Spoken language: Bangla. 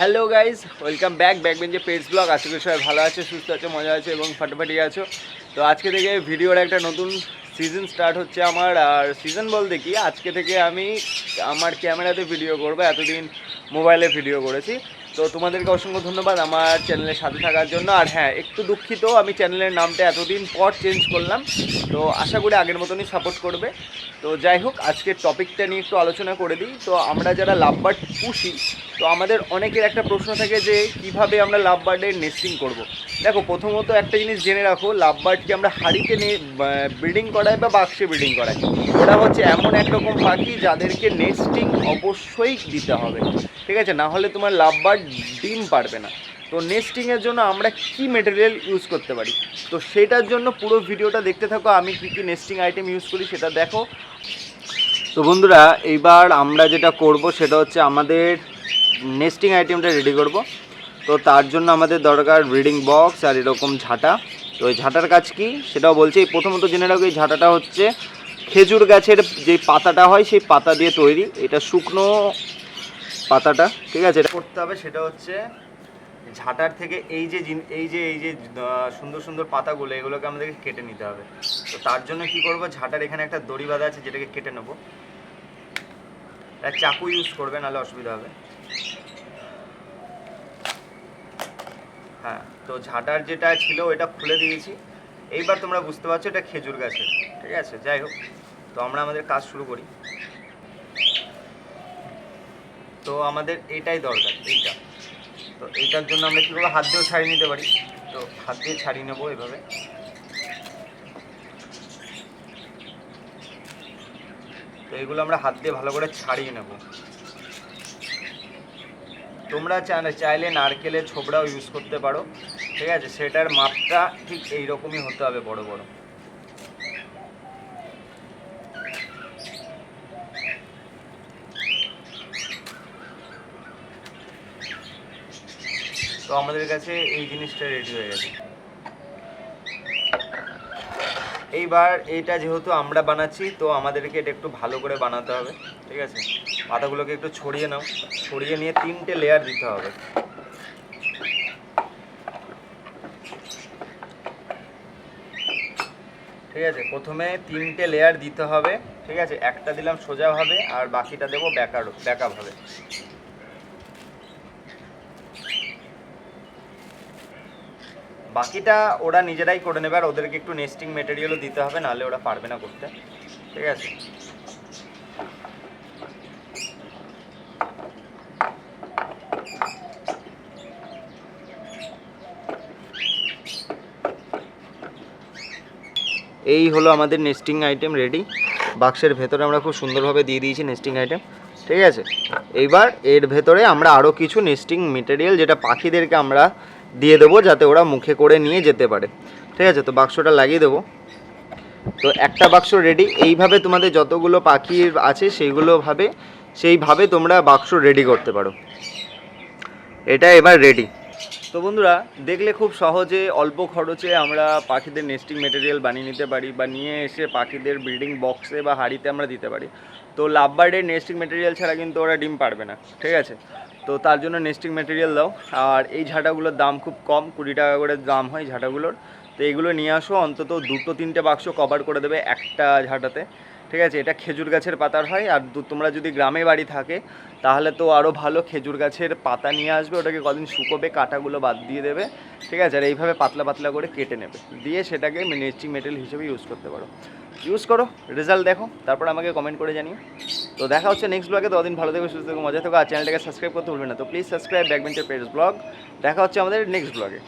Hello guys welcome back back বেঞ্চে পেজ ব্লগ আশা করি সবাই ভালো আছে, সুস্থ আছে, মজা আছে এবং ফাটাফাটি আছো। তো আজকে থেকে ভিডিওর একটা নতুন সিজন স্টার্ট হচ্ছে আমার। আর সিজন বলতে কি, আজকে থেকে আমি আমার ক্যামেরাতে ভিডিও করব, এতদিন মোবাইলে ভিডিও করেছি। তো তোমাদেরকে অসংখ্য ধন্যবাদ আমার চ্যানেলের সাথে থাকার জন্য। আর হ্যাঁ একটু দুঃখিত, আমি চ্যানেলের নামটা এতদিন পর চেঞ্জ করলাম। তো আশা করি আগের মতনই সাপোর্ট করবে। তো যাই হোক, আজকের টপিকটা নিয়ে একটু আলোচনা করে দিই। তো আমরা যারা লাভ বার্ড পুষি, তো আমাদের অনেকের একটা প্রশ্ন থাকে যে, কীভাবে আমরা লাভ বার্ডের নেস্টিং করব। দেখো, প্রথমত একটা জিনিস জেনে রাখো লাভবার্ডকে আমরা হাড়িতে ব্রিডিং করাই বা বাক্সে ব্রিডিং করাই ওরা হচ্ছে এমন একরকম পাখি যাদেরকে নেস্টিং অবশ্যই দিতে হবে, ঠিক আছে? না হলে তোমার লাভবার্ড ডিম পারবে না। তো নেস্টিংয়ের জন্য আমরা কি মেটেরিয়াল ইউজ করতে পারি? তো সেটার জন্য পুরো ভিডিওটা দেখতে থাকো, আমি কী কী নেস্টিং আইটেম ইউজ করি সেটা দেখো। তো বন্ধুরা, এইবার আমরা যেটা করব সেটা হচ্ছে আমাদের নেস্টিং আইটেমটা রেডি করব। তো তার জন্য আমাদের দরকার ব্রিডিং বক্স আর এরকম ঝাঁটা। তো এই ঝাঁটার কাজ কি? সেটাও বলছি, এই প্রথমত জেনে রাখো, এই ঝাঁটাটা হচ্ছে খেজুর গাছের যে পাতাটা হয়, সেই পাতা দিয়ে তৈরি। এটা শুকনো পাতাটা, ঠিক আছে? এটা করতে হবে, সেটা হচ্ছে ঝাঁটার থেকে এই যে এই যে এই যে সুন্দর সুন্দর পাতাগুলো, এগুলোকে আমাদেরকে কেটে নিতে হবে। তো তার জন্য কি করব? ঝাঁটার এখানে একটা দড়ি বাঁধা আছে, যেটাকে কেটে নেব। চাকু ইউজ করবে, নাহলে অসুবিধা হবে। হ্যাঁ তো ঝাঁটার যেটা ছিল ওটা খুলে দিয়েছি। এইবার তোমরা বুঝতে পারছ এটা খেজুর গাছের ঠিক আছে? যাই হোক, তো আমরা আমাদের কাজ শুরু করি। তো আমাদের এটাই দরকার, এইটা। তো এইটার জন্য আমরা কী করব? হাত দিয়েও ছাড়িয়ে নিতে পারি। তো হাত দিয়ে ছাড়িয়ে নেব এভাবে। তো এগুলো আমরা হাত দিয়ে ভালো করে ছাড়িয়ে নেব। তোমরা চাইলে নারকেলের ছোবড়াও ইউজ করতে পারো। ঠিক আছে? সেটার মাপটা ঠিক এই রকমই হতে হবে বড় বড়। তো আমাদের কাছে এই জিনিসটা রেডি হয়ে গেছে। এইবার এইটা যেহেতু আমরা বানাচ্ছি, তো আমাদেরকে এটা একটু ভালো করে বানাতে হবে, ঠিক আছে? পাতাগুলোকে একটু ছড়িয়ে নাও। ছড়িয়ে নিয়ে তিনটে লেয়ার দিতে হবে। ঠিক আছে? প্রথমে তিনটে লেয়ার দিতে হবে, ঠিক আছে? একটা দিলাম সোজাভাবে আর বাকিটা দেবো ব্যাকার ব্যাকাভাবে বাকিটা ওরা নিজেরাই করে নেবে, আর ওদেরকে একটু নেস্টিং মেটেরিয়ালও দিতে হবে, নাহলে ওরা পারবে না করতে। ঠিক আছে? এই হলো আমাদের নেস্টিং আইটেম রেডি বাক্সের ভেতরে আমরা খুব সুন্দরভাবে দিয়ে দিয়েছি নেস্টিং আইটেম ঠিক আছে? এইবার এর ভেতরে আমরা আরও কিছু নেস্টিং মেটেরিয়াল যেটা পাখিদেরকে আমরা দিয়ে দেবো যাতে ওরা মুখে করে নিয়ে যেতে পারে। ঠিক আছে? তো বাক্সটা লাগিয়ে দেবো। তো একটা বাক্স রেডি এইভাবে তোমাদের যতগুলো পাখি আছে সেইগুলো ভাবে, সেইভাবে তোমরা বাক্স রেডি করতে পারো। এটা এবার রেডি তো বন্ধুরা, দেখলে খুব সহজে অল্প খরচে আমরা পাখিদের নেস্টিং মেটেরিয়াল বানিয়ে নিতে পারি বা নিয়ে এসে পাখিদের ব্রিডিং বক্সে বা হাঁড়িতে আমরা দিতে পারি। তো লাভবার্ডের নেস্টিং মেটেরিয়াল ছাড়া কিন্তু ওরা ডিম পারবে না। ঠিক আছে? তো তার জন্য নেস্টিং মেটেরিয়াল দাও। আর এই ঝাঁটাগুলোর দাম খুব কম, কুড়ি টাকা করে দাম হয় ঝাঁটাগুলোর। তো এগুলো নিয়ে আসো, অন্তত দুটো তিনটে বাক্স কভার করে দেবে একটা ঝাঁটাতে। ঠিক আছে? এটা খেজুর গাছের পাতার হয়। আর তোমরা যদি গ্রামে বাড়ি থাকে, তাহলে তো আরও ভালো খেজুর গাছের পাতা নিয়ে আসবে। ওটাকে কদিন শুকোবে, কাঁটাগুলো বাদ দিয়ে দেবে। ঠিক আছে? আর এইভাবে পাতলা পাতলা করে কেটে নেবে। দিয়ে সেটাকে নেস্টিং মেটেরিয়াল হিসেবে ইউজ করতে পারো। ইউজ করো রেজাল্ট দেখো। তারপর আমাকে কমেন্ট করে জানিও। তো দেখা হচ্ছে নেক্সট ব্লগে ততদিন ভালো থেকে, সুস্থ থেকো, মজা থাকো, আর চ্যানেলটাকে সাবস্ক্রাইব করতে ভুলবে না। তো please subscribe badminton page blog দেখা হচ্ছে আমাদের নেক্সট ব্লগে